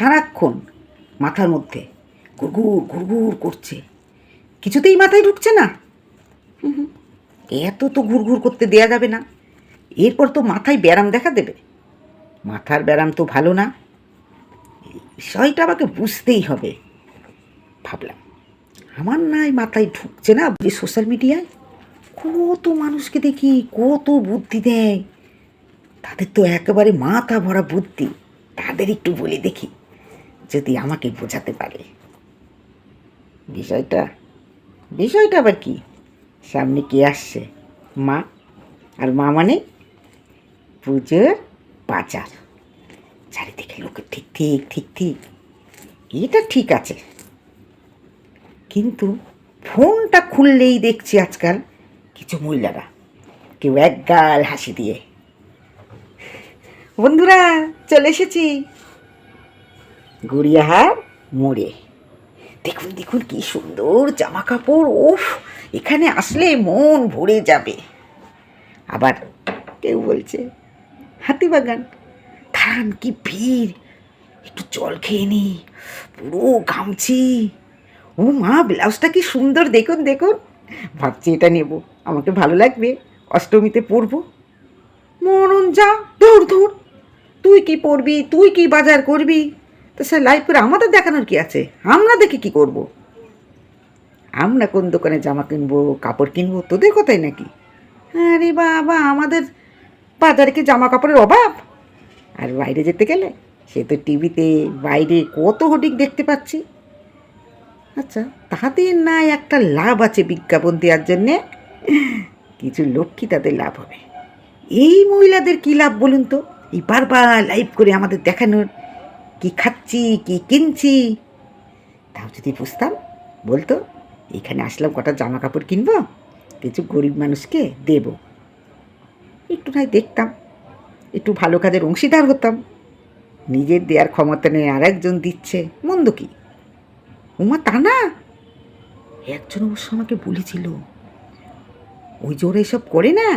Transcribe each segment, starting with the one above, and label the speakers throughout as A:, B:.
A: সারাক্ষণ মাথার মধ্যে ঘুরঘুর ঘুরঘুর করছে। কিছুতেই মাথায় ঢুকছে না। এত তো ঘুরঘুর করতে দেয়া যাবে না। এরপর তো মাথায় ব্যারাম দেখা দেবে। মাথার ব্যারাম তো ভালো না। বিষয়টা আমাকে বুঝতেই হবে। ভাবলাম, আমার নাই মাথায় ঢুকছে না যে সোশ্যাল মিডিয়ায় কত মানুষকে দেখি, কত বুদ্ধি দেয়। তাদের তো একেবারে মাথা ভরা বুদ্ধি। তাদের একটু বলে দেখি। যদি আমাকে বোঝাতে পারে। বিষয়টা বিষয়টা আবার কি? সামনে কে আসছে? মা। আর মা মানে? পুজোর বাজার চারিদিকে লোকের ঠিক ঠিক ঠিক ঠিক। এটা ঠিক আছে। কিন্তু ফোনটা খুললেই দেখছি আজকাল কিছু মহিলারা। কেউ এক গাল হাসি দিয়ে। বন্ধুরা, চলে এসেছি। গড়িয়াহার মোড়ে। দেখুন দেখুন কি সুন্দর জামা কাপড় ওফ এখানে আসলে মন ভরে যাবে। আবার কেউ বলছে হাতিবাগান ধান কি ভিড়? একটু জল খেয়ে নি, পুরো ঘামছি। ও মা, ব্লাউজটা কি সুন্দর, দেখুন দেখুন। ভাবছি এটা নেব, আমাকে ভালো লাগবে, অষ্টমীতে পরবো। মরণ যা দৌড় দৌড় তুই কি পরবি, তুই কি বাজার করবি? তো সে লাইভ করে আমাদের দেখানোর কি আছে? আমরা দেখে কি করব। আমরা কোন দোকানে জামা কিনবো, কাপড় কিনবো, তোদের কথাই নাকি? আরে বাবা, আমাদের বাজারে কি জামা কাপড়ের অভাব? আর বাইরে যেতে গেলে? সে তো টিভিতে বাইরে কত হোডিং দেখতে পাচ্ছি। আচ্ছা তাদের না একটা লাভ আছে বিজ্ঞাপন দেওয়ার জন্যে। কিছু লক্ষ্মী তাদের লাভ হবে। এই মহিলাদের কি লাভ বলুন তো? এই বারবার লাইভ করে আমাদের দেখানোর কি খাচ্ছি, কি কিনছি? তাও যদি বুঝতাম, বলতো, এখানে আসলাম কটা জামা কাপড় কিনবো, কিছু গরিব মানুষকে দেব। একটু নাই দেখতাম, একটু ভালো কাজের অংশীদার হতাম। নিজের দেওয়ার ক্ষমতা নেই আর একজন দিচ্ছে, মন্দ কি? উমা, তা না। একজন অবশ্য আমাকে বলেছিল, ওই জোরে এসব করে না,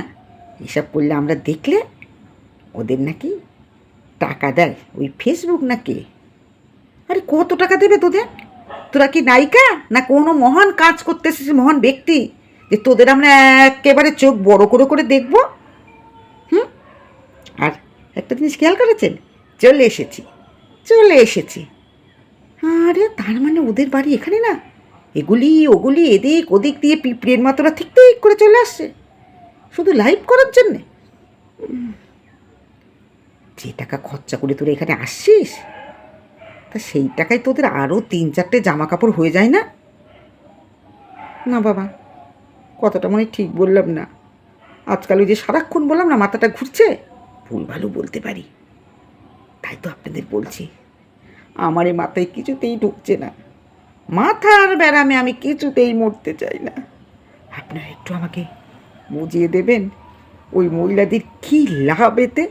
A: এসব করলে আমরা দেখলে ওদের নাকি টাকা দেয়? ওই ফেসবুক না নাকি? আরে কত টাকা দেবে তোদের? তোরা কি নায়িকা? না কোনো মহান কাজ করতে এসেছিস মহান ব্যক্তি? যে তোদের আমরা একেবারে চোখ বড় করে করে দেখব? হুম? আর একটা জিনিস খেয়াল করেছেন? চলে এসেছি চলে এসেছি। আরে তার মানে ওদের বাড়ি এখানে না? এগুলি, ওগুলি, এদিক ওদিক দিয়ে পিঁপড়ের মাতরা ঠিক ঠিক করে চলে আসছে। শুধু লাইভ করার জন্যে? যে টাকা খরচা করে তোরা এখানে আসছিস? তা সেই টাকায় তোদের আরও তিন চারটে জামা কাপড় হয়ে যায় না? না বাবা, কথাটা মনে ঠিক বললাম না। আজকাল ওই যে সারাক্ষণ বললাম না, মাথাটা ঘুরছে? ভুল ভালো বলতে পারি। তাই তো আপনাদের বলছি, আমার এই মাথায় কিছুতেই ঢুকছে না। মাথার ব্যারামে আমি কিছুতেই মরতে চাই না। আপনারা একটু আমাকে বুঝিয়ে দেবেন, ওই মহিলাদের কী লাভ এতে?